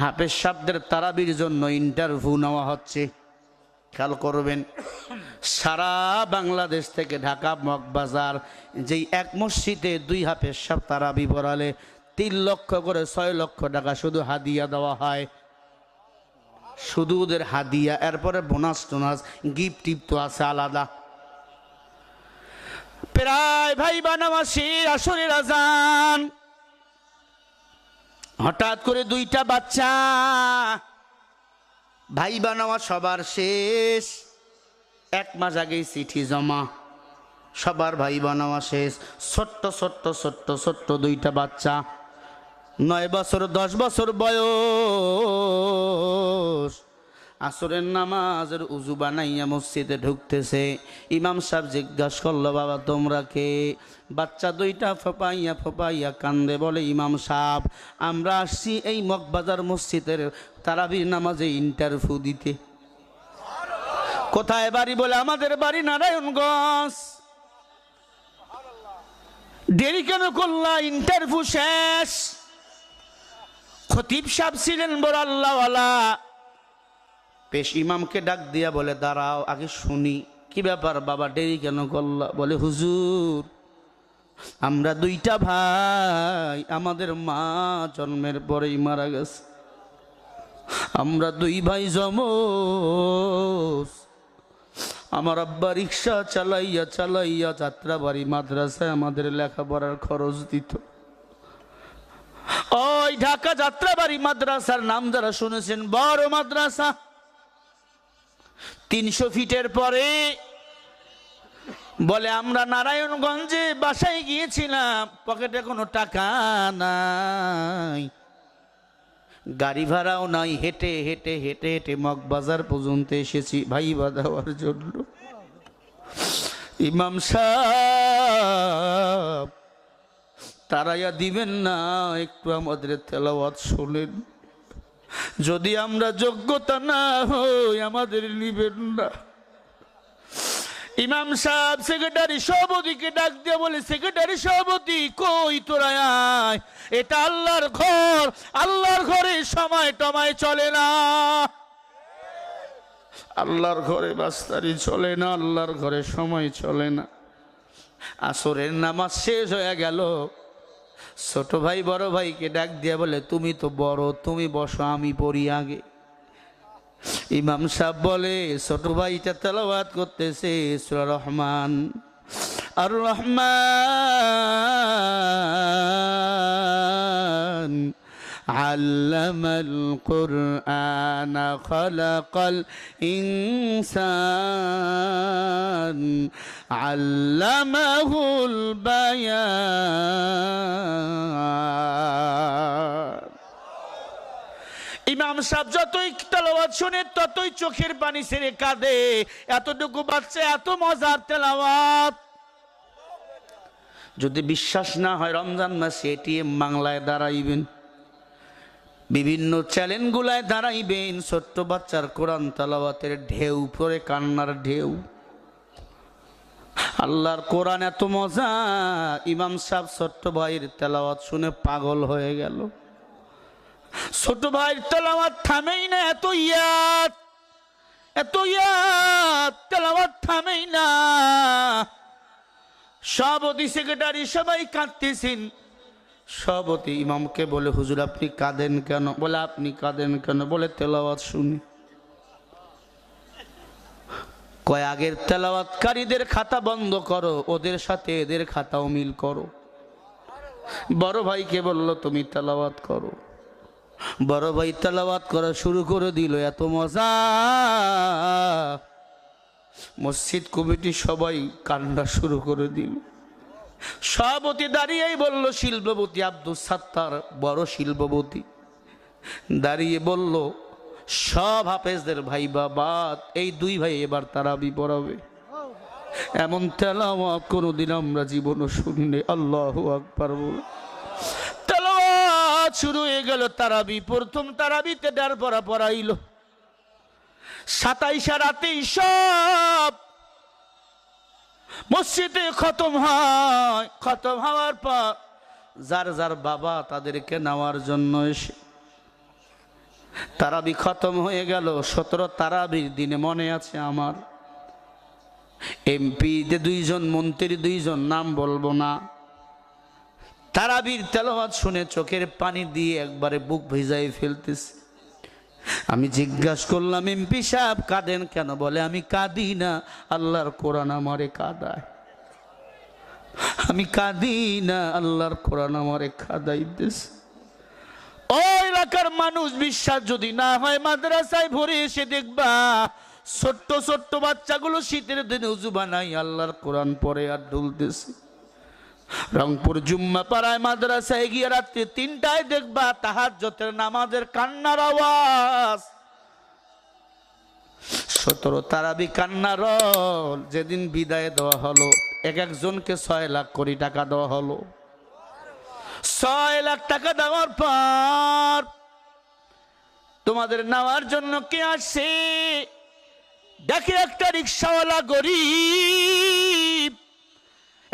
হাফেজ সাহেবদের তারাবির জন্য ইন্টারভিউ নেওয়া হচ্ছে। খেয়াল করবেন, সারা বাংলাদেশ থেকে ঢাকা মগবাজার যেই এক মসজিদে দুই হাফেজ সাহেব তারাবি পড়ালে তিন লক্ষ করে ছয় লক্ষ টাকা শুধু হাদিয়া দেওয়া হয়। শুধু ওদের হাদিয়া, এরপরে বোনাস টোনাস, গিফট টিপ তো আছে আলাদা। প্রায় ভাই বানামাসি আসরের আজান। হঠাৎ করে দুইটা বাচ্চা। ভাই বানাওয়া সবার শেষ। এক মাস আগেই চিঠি জমা। সবার ভাই বানাওয়া শেষ। ছোট্ট ছোট্ট ছোট্ট ছোট্ট দুইটা বাচ্চা। নয় বছর, দশ বছর বয়স। আসরের নামাজের উজু বানাইয়া মসজিদে ঢুকতেছে। ইমাম সাহেব জিজ্ঞাসা করল, বাবা, তোমরা কে? বাচ্চা দুইটা ফোপাইয়া ফোপাইয়া কান্দে, বলে, ইমাম সাহেব, আমরা আসছি এই মগবাজার মসজিদের তারাবির নামাজে ইন্টারভিউ দিতে। কোথায় বাড়ি বলে, আমাদের বাড়ি নারায়ণগঞ্জ। দেরি কেন করলা ইন্টারভিউ শেষ। খতিব সাহেব ছিলেন বড় আল্লাহওয়ালা। পেশ ইমামকে ডাক দিয়া বলে, দাঁড়াও, আগে শুনি। কি ব্যাপার বাবা ডেরি কেন করলা? বলে, হুজুর, আমরা দুইটা ভাই, আমাদের মা জন্মের পরেই মারা গেছে। আমরা দুই ভাই জমজ। আমার আব্বা রিক্সা চালাইয়া চালাইয়া যাত্রাবাড়ি, মাদ্রাসায় আমাদের লেখাপড়ার খরচ দিত। ওই ঢাকা যাত্রাবাড়ি মাদ্রাসার নাম যারা শুনেছেন, বড় মাদ্রাসা। তিনশো ফিটের পরে বলে, আমরা নারায়ণগঞ্জে বাসায় গিয়েছিলাম, পকেটে কোনো টাকা নাই। গাড়ি ভাড়াও নাই, হেঁটে হেঁটে হেঁটে হেঁটে মগবাজার পর্যন্ত এসেছি ভাই বাঁধাবার জন্য। ইমাম সাহ তারাইয়া দিবেন না, একটু আমাদের তেলাওয়াত শোনেন। যদি আমরা যোগ্যতা না হই, আমাদের নিবেন না। ইমাম সাহেব, সেক্রেটারি সভাপতিকে ডাক দিয়ে বলে, সেক্রেটারি সভাপতি, কই তোরা আয়? এটা আল্লাহর ঘর। আল্লাহর ঘরে সময় টমায় চলে না। আল্লাহর ঘরে বাস্তারি চলে না, আল্লাহর ঘরে সময় চলে না। আসরের নামাজ শেষ হয়ে গেল। ছোট ভাই, বড় ভাইকে ডাক দিয়া বলে, তুমি তো বড়, তুমি বসো, আমি পড়ি আগে। ইমাম সাহেব বলে, ছোট ভাইটা তেলাওয়াত করতেছে রহমান। আর রহমান علم القرآن خلق الإنسان علمه البيان ইমাম সাহেব যতই তেলাওয়াত শুনে ততই চোখের পানি ছেড়ে কাঁদে এতটুকু বাচ্চা এত মজার তেলাওয়াত যদি বিশ্বাস না হয় রমজান মাসে এটিএম বাংলায় দাঁড়াইবেন বিভিন্ন চ্যালেঞ্জগুলায় দাঁড়াইবেন, ছোট্ট বাচ্চার কোরআন তালাওয়াতের ঢেউ, পরে কান্নার ঢেউ। আল্লাহর কোরআন এত মজা, ইমাম সাহেব ছোট্ট ভাইয়ের তেলাওয়াত শুনে পাগল হয়ে গেল। ছোট ভাইয়ের তেলাওয়াত থামেই না, এত ইয়াদ এত ইয়াদ, তেলাওয়াত থামেই না। সভাপতি সেক্রেটারি সবাই কাঁদতেছেন। সভাপতি ইমামকে বলে, হুজুর, আপনি কাঁদেন কেন? বলে, আপনি কাঁদেন কেন? বলে, তেলাওয়াত শুনি। কয়, আগের তেলাওয়াতকারীদের খাতা বন্ধ করো, ওদের সাথে এদের খাতাও মিল করো। বড় ভাইকে বলল, তুমি তেলাওয়াত করো। বড় ভাই তেলাওয়াত করা শুরু করে দিল, এত মজা। মসজিদ কমিটি সবাই কান্না শুরু করে দিল। সভাপতি দাঁড়িয়েই বলল, শিল্পপতি আব্দুল সাত্তার, বড় শিল্পপতি। দাঁড়িয়ে বলল, সব হাফেজদের ভাই বাবা, এই দুই ভাই এবার তারা পড়াবে এমন তেলাওয়াত কোনোদিন আমরা জীবনও শুনিনি, আল্লাহ আকবার বলে। তেলাওয়াত শুরু হয়ে গেল তারাবি প্রথম তারাবিতে ডার পড়া পড়াইল সাতাইশা রাতেই সব মসজিদে খতম হয়। খতম হওয়ার পর যার যার বাবা তাদেরকে নেওয়ার জন্য এসে তারাবি খতম হয়ে গেল। সতেরো তারাবির দিনে মনে আছে আমার। এমপি যে দুইজন, মন্ত্রী দুইজন, নাম বলব না। তারাবির তেলাওয়াত শুনে চোখের পানি দিয়ে একবারে বুক ভিজাই ফেলতেছে। আমি জিজ্ঞাসা করলাম, এমপি সাহেব, কাঁদেন কেন? বলে, আমি কাঁদি না, আল্লাহর কোরআন আমারে কাঁদায়। আমি কাঁদি না, আল্লাহর কোরআন আমারে কাঁদাইতেছে। ওই এলাকার মানুষ, বিশ্বাস যদি না হয়, মাদ্রাসায় ভরে এসে দেখবা, ছোট্ট ছোট্ট বাচ্চাগুলো শীতের দিনে উজু বানাই আল্লাহর কোরআন পরে আর ডুলতেছে রংপুর জুম্মা পাড়ায় মাদ্রাসায় গিয়ে রাত্রি তিনটায় দেখবা তাহার যতের নামাজের কান্নার আওয়াজ। সতেরো তারাবি কান্নার যেদিন বিদায় দেওয়া হলো, এক একজনকে ছয় লাখ কোটি টাকা দেওয়া হলো। ছয় লাখ টাকা দেওয়ার পর তোমাদের নেওয়ার জন্য কে আসছে দেখে একটা রিক্সাওয়ালা গরিব।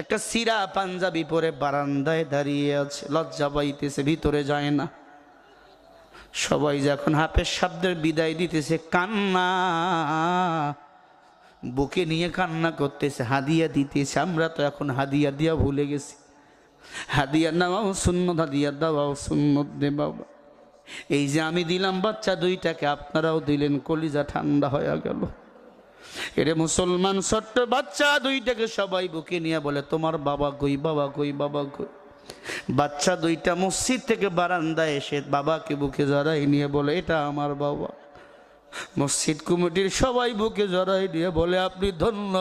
একটা সিরা পাঞ্জাবি পরে বারান্দায় দাঁড়িয়ে আছে, লজ্জা পাইতেছে, ভিতরে যায় না। সবাই যখন হাফের শব্দের বিদায় দিতেছে, কান্না। বুকে নিয়ে কান্না করতেছে, হাদিয়া দিতেছে, আমরা তো এখন হাদিয়া দিয়া ভুলে গেছি। হাদিয়া নেওয়াও সুন্নত, হাদিয়া দেওয়াও সুন্নত দে বাবা। এই যে আমি দিলাম বাচ্চা দুইটাকে, আপনারাও দিলেন, কলিজা ঠান্ডা হয়ে গেল। এরে মুসলমান ছোট্ট বাচ্চা, দুইটাকে সবাই বুকে নিয়ে বলে, তোমার বাবা কই বাবা কই বাবা কই? বাচ্চা দুইটা মসজিদ থেকে বারান্দায় এসে বাবাকে বুকে জড়াই নিয়ে বলে, এটা আমার বাবা। মসজিদ কমিটির সবাই বুকে জড়াই নিয়ে বলে, আপনি ধন্য।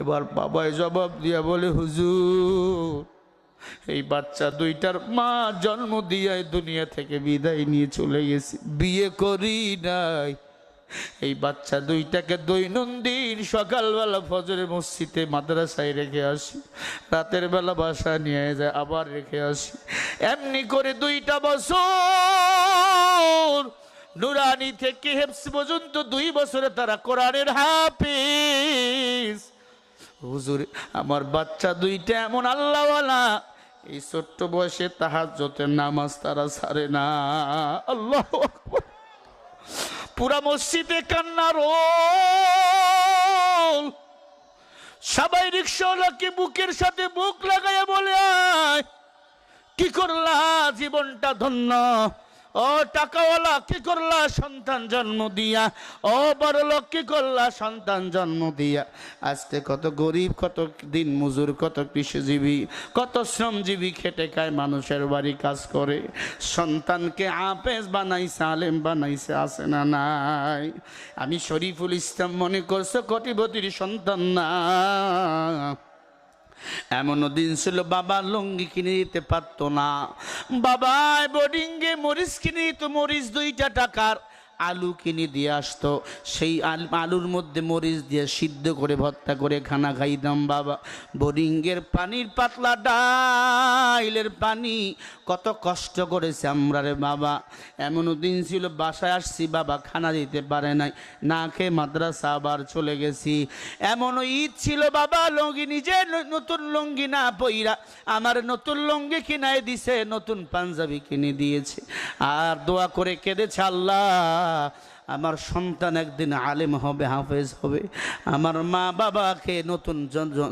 এবার বাবায় জবাব দিয়া বলে, হুজুর, এই বাচ্চা দুইটার মা জন্ম দিয়ে দুনিয়া থেকে বিদায় নিয়ে চলে গেছে। বিয়ে করি নাই। এই বাচ্চা দুইটাকে দৈনন্দিন সকালবেলা ফজরে মসজিদে মাদ্রাসায় রেখে আসি, রাতের বেলা বাসা নিয়ে যায়, আবার রেখে আসি। এমনি করে দুইটা বছর নুরানি থেকে হেফস পর্যন্ত দুই বছরে তারা কোরআনের হাফিজ। হুজুর, আমার বাচ্চা দুইটা এমন আল্লাহওয়ালা, এই ছোট্ট বয়সে তাহার নামাজ তারা ছাড়ে না। আল্লাহ। পুরা মসজিদে কান্না রোল। সবাই রিক্সাওয়ালাকে বুকের সাথে বুক লাগাইয়া বলে, আয়, কি করলা? জীবনটা ধন্য। ও টাকাওয়ালা, কি করলা? সন্তান জন্ম দিয়া। ও বড় লোক, কি করলা? সন্তান জন্ম দিয়া। আজকে কত গরিব, কত দিন মজুর, কত কৃষিজীবী, কত শ্রমজীবী খেটে খায়, মানুষের বাড়ি কাজ করে। সন্তানকে আপেজ বানাইছে, আলেম বানাইছে, আছে না নাই? আমি শরীফুল ইসলাম মনে করছ, কোটিপতির সন্তান না। এমনও দিন ছিল বাবা লুঙ্গি কিনে দিতে পারতো না। বাবা বোর্ডিংয়ে মরিচ কিনে দিত, মরিচ দুইটা টাকার আলু কিনে দিয়ে আসতো। সেই আল- আলুর মধ্যে মরিচ দিয়ে সিদ্ধ করে, ভর্তা করে খানা খাইতাম বাবা। বোরিংয়ের পানির পাতলা ডাইলের পানি কত কষ্ট করেছে আমরা রে বাবা। এমনও দিন ছিল, বাসায় আসছি, বাবা খানা দিতে পারে নাই, না খেয়ে মাদ্রাসা আবার চলে গেছি। এমনও ঈদ ছিল, বাবা লঙ্গি নিজে নতুন লঙ্গি না পইরা আমার নতুন লঙ্গি কিনায় দিছে, নতুন পাঞ্জাবি কিনে দিয়েছে। আর দোয়া করে কেঁদেছে আল্লাহ। আমার সন্তান একদিন আলেম হবে, হাফেজ হবে। আমার মা বাবাকে নতুন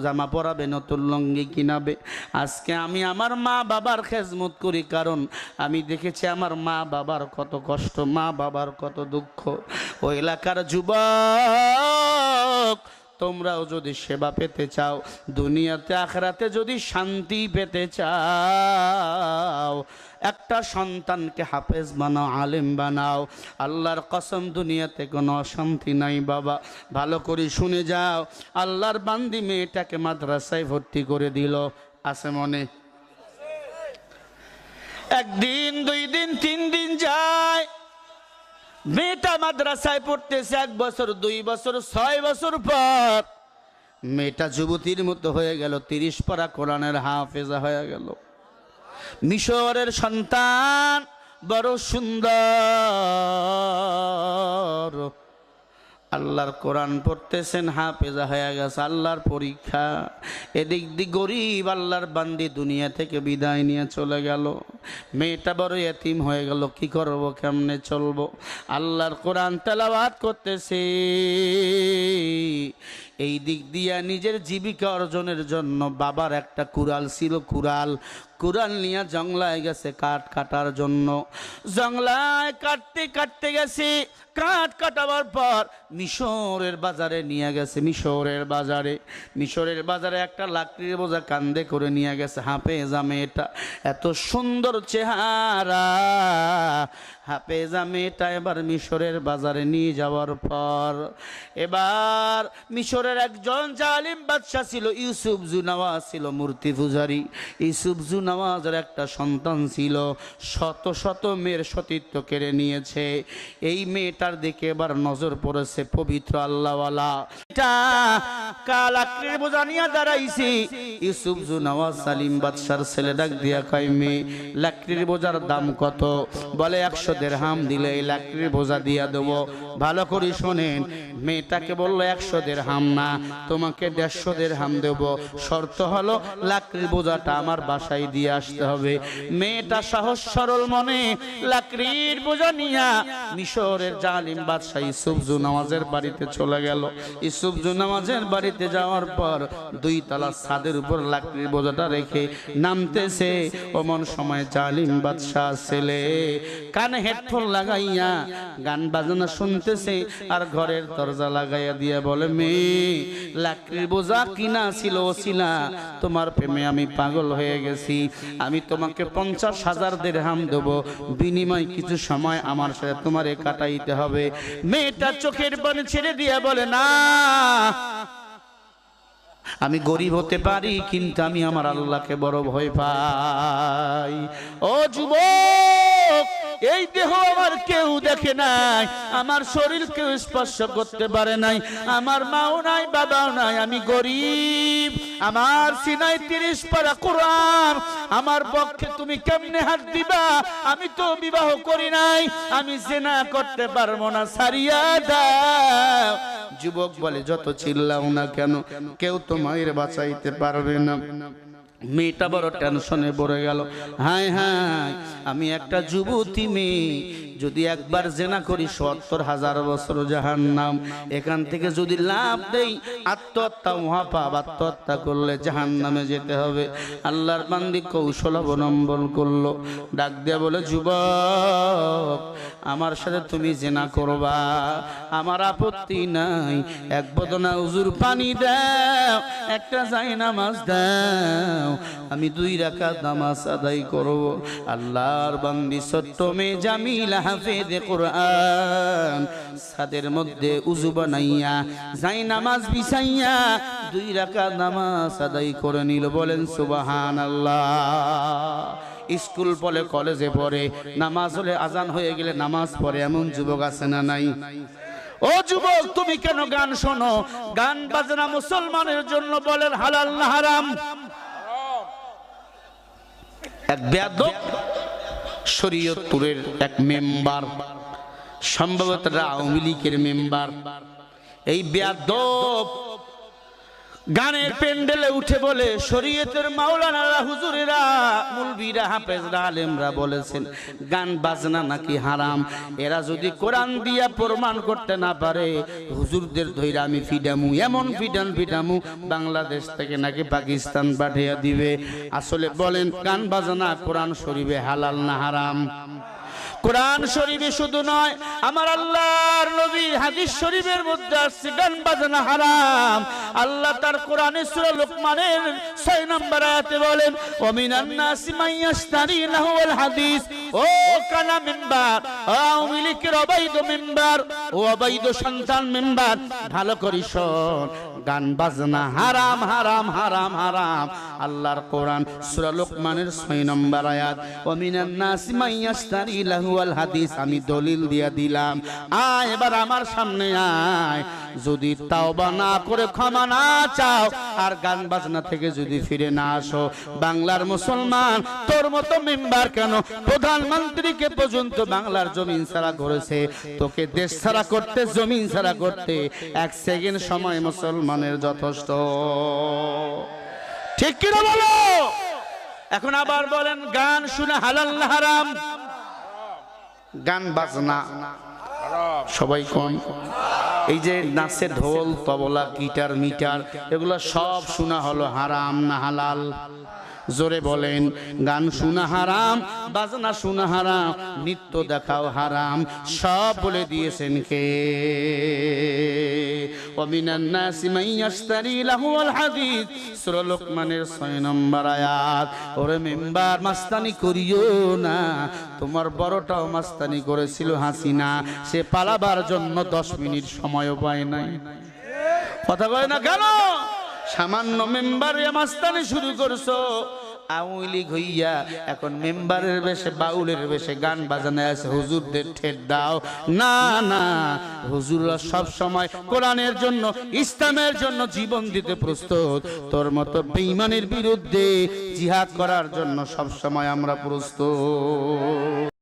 জামা পরাবে, নতুন লঙ্গি কিনাবে। আজকে আমি আমার মা বাবার খেজমত করি, কারণ আমি দেখেছি আমার মা বাবার কত কষ্ট, মা বাবার কত দুঃখ। ওই এলাকার যুবক! তোমরাও যদি সেবা পেতে চাও, দুনিয়াতে আখরাতে যদি শান্তি পেতে চাও, একটা সন্তানকে হাফেজ বানাও, আলেম বানাও, আল্লাহর কসম দুনিয়াতে কোনো অশান্তি নাই বাবা। ভালো করে শুনে যাও, আল্লাহর বান্দি মেয়েটাকে মাদ্রাসায় ভর্তি করে দিল, আছে মনে? একদিন, দুই দিন, তিন দিন যায়। মেয়েটা মাদ্রাসায় পড়তেছে এক বছর, দুই বছর, ছয় বছর পর মেয়েটা যুবতীর মতো হয়ে গেল, তিরিশ পারা কোরআনের হাফেজা হয়ে গেল। মিশরের সন্তান বড় সুন্দর। আল্লাহর কোরআন পড়তেছেন, হাফেজা হয়ে গেছে, আল্লাহর পরীক্ষা। এদিক দি গরিব আল্লাহর বান্দি দুনিয়া থেকে বিদায় নিয়ে চলে গেল। মেয়েটা বড় এতিম হয়ে গেল, কি করব, কেমনে চলবো? আল্লাহর কোরআন তেলাওয়াত করতেছে। এই দিক দিয়া নিজের জীবিকা অর্জনের জন্য বাবার একটা কুড়াল ছিল, কুড়াল কুড়াল নিয়ে জংলায় গেছে কাঠ কাটার জন্য। জংলায় কাটতে কাটতে গেছে, কাঠ কাটাবার পর মিশরের বাজারে নিয়ে গেছে, মিশরের বাজারে। মিশরের বাজারে একটা লাকড়ির বোঝা কান্দে করে নিয়ে গেছে, হাফেজা মেয়েটা এত সুন্দর চেহারা। হাফেজা মেয়েটা এবার মিশরের বাজারে নিয়ে যাওয়ার পর। এবার মিশরের একজন জালিম বাদশাহ ছিল, ইউসুফ জুনাওয়াজ ছিল মূর্তি পূজারী। ইউসুফ জুনাওয়াজের একটা সন্তান ছিল, শত শত মেয়ের সতীত্ব কেড়ে নিয়েছে। এই মেয়েটার দিকে এবার নজর পড়েছে পবিত্র আল্লাহওয়ালা। এটা কালাকড়ির বোঝা নিয়ে দাঁড়াইছি। দাম কত? বলে, একশো দিলে দিয়া দেবো। ভালো করে শোনেন, মেয়েটাকে বলল, একশো না, তোমাকে দেড়শো দেব। শর্ত হলো, লাকড়ির বোঝাটা আমার বাসায় দিয়ে আসতে হবে। মেয়েটা সাহস সরল মনে লাকড়ির বোঝা নিয়া মিশরের জালিম বাদশাহ ইসুফজু নামাজের বাড়িতে চলে গেল। ইসুফজু নামাজের বাড়িতে যাওয়ার পর দুই তলা ছাদের উপর লাকড়ির বোঝাটা রেখে নামতেছে। অমন সময় জালিম বাদশাহ ছেলে কানে হেডফোন লাগাইয়া গান বাজনা শুনতেছে আর ঘরের দরজা লাগাইয়া দিয়ে বলে, মেয়ে, লাকড়ির বোঝা কিনা ছিল ওসিলা তোমার প্রেমে আমি পাগল হয়ে গেছি। আমি তোমাকে পঞ্চাশ হাজার দেড়হাম দেবো। বিনিময় কিছু সময় আমার সাথে তোমারে কাটাইতে হবে। মেয়েটা চোখের পানি ছেড়ে দিয়ে বলে, না, আমি গরিব হতে পারি, কিন্তু আমি আমার আল্লাহকে বড় ভয় পাই। ও যুবক এই দেহ আমার কেউ দেখে নাই, আমার শরীর কেউ স্পর্শ করতে পারে নাই, আমার মাও নাই, বাবাও নাই, আমি গরিব, আমার সিনাই তিরিশ পারা কোরআন, আমার পক্ষে তুমি কেমনে হাত দিবা? আমি তো বিবাহ করি নাই, আমি জেনা করতে পারব না সারিয়া দাও। যুবক বলে, যত চিল্লাও না কেন, কেউ তো মায়ের বাঁচাইতে পারবে না। মেয়েটা বড় টেনশনে পড়ে গেল। হায় হায় আমি একটা যুবতী মেয়ে যদি একবার জেনা করি, সত্তর হাজার বছর জাহান নাম এখান থেকে যদি লাভ দেই, আত্মহত্যা, মহাপাপ, আত্মহত্যা করলে জাহান নামে যেতে হবে। আল্লাহর বান্দি কৌশল অবলম্বন করল। ডাক দিয়া বলে, যুবক, আমার সাথে তুমি জেনা করবা। আমার আপত্তি নাই। এক বদনা উজুর পানি দাও, একটা যাই নামাজ দাও। আমি দুই রাখা নামাজ আদায় করব। আল্লাহর বান্দি ছোট্ট মেয়ে জামিল হাফেজ কোরআন। সাদের মধ্যে উজু বানাইয়া, যাই নামাজ বিছাইয়া, দুই রাকাত নামাজ আদায় করে নিল। বলেন সুবাহান আল্লাহ স্কুল পড়ে, কলেজে পড়ে, নামাজ হলে আজান হয়ে গেলে নামাজ পড়ে, এমন যুবক আছে না নাই? ও যুবক, তুমি কেন গান শোনো? গান বাজনা মুসলমানের জন্য বলেন, হালাল না হারাম? এক বেয়াদব শরীয়তপুরের এক মেম্বার সম্ভবত আওয়ামী লীগের মেম্বার। এই বেয়াদব গানের প্যান্ডেলে উঠে বলে, শরীয়তের মাওলানারা, হুজুরেরা, মুলবিরা, হাফেজরা, আলেমরা বলেছেন, গান, বাজনা নাকি হারাম? এরা যদি কোরআন দিয়া প্রমাণ করতে না পারে, হুজুরদের ধৈরা আমি ফিডামু, এমন ফিডান ফিডামু, বাংলাদেশ থেকে নাকি পাকিস্তান পাঠিয়ে দিবে। আসলে বলেন, গান, বাজনা, কোরআন শরীফে হালাল না হারাম? কোরআন শরীফে শুধু নয়, আমার আল্লাহর নবী হাদিস শরীফের মধ্যে আসছে, গান বাজনা হারাম। আল্লাহ তার কোরআনে সূরা লোকমানের 6 নম্বর আয়াতে বলেন ওয়া মিনান নাসি মাইয়াশতারি লাহুল হাদিস। ও কানা মেম্বার, আওয়ামী লীগের অবৈধ মেম্বার ও অবৈধ সন্তান মেম্বার। ভালো করি শোন, গান, বাজনা, হারাম হারাম হারাম হারাম। আল্লাহর কোরআন, সূরা লোকমানের 6 নম্বর আয়াত। ওয়া মিনান নাসি মাইয়াশতারি লাহুল হাদিস, আমি দলিল দিয়া দিলাম। আয়, এবার আমার সামনে আয়। যদি তাওবা না করে ক্ষমা না চাও, আর গান, বাজনা থেকে যদি ফিরে না আসো, বাংলার মুসলমান তোর মতো মেম্বার কেন? প্রধান প্রধানমন্ত্রীকে পর্যন্ত বাংলার জমিন ছাড়া করেছে। তোকে দেশ ছাড়া করতে, জমিন ছাড়া করতে এক সেকেন্ড সময় মুসলমানের যথেষ্ট। ঠিক কিনা বলো? এখন আবার বলেন, গান শুনে হালাল না হারাম? গান বাজনা। সবাই কোন এই যে নাচে ঢোল, তবলা, গিটার, মিটার, এগুলো সব শোনা হলো হারাম না হালাল। জোরে বলেন, গান শোনা হারাম, বাজনা শোনা হারাম, নৃত্য দেখাও হারাম, সব বলে দিয়েছেন কে? ছয় নম্বর মেম্বার, মাস্তানি করিও না, তোমার মাস্তানি করেছিল হাসিনা, সে পালাবার জন্য দশ মিনিট সময়ও পায় নাই। কথা কয় না কেন? সামান্য মেম্বারে মাস্তানি শুরু করছ। আওয়ামী হইয়া এখন মেম্বারের বেশে, বাউলের বেশে গান বাজানো আছে, হুজুরদের ঠেট দাও। না না, হুজুররা সব সময় কোরআনের জন্য, ইসলামের জন্য জীবন দিতে প্রস্তুত। তোর মতো বেঈমানের বিরুদ্ধে জিহাদ করার জন্য সব সময় আমরা প্রস্তুত।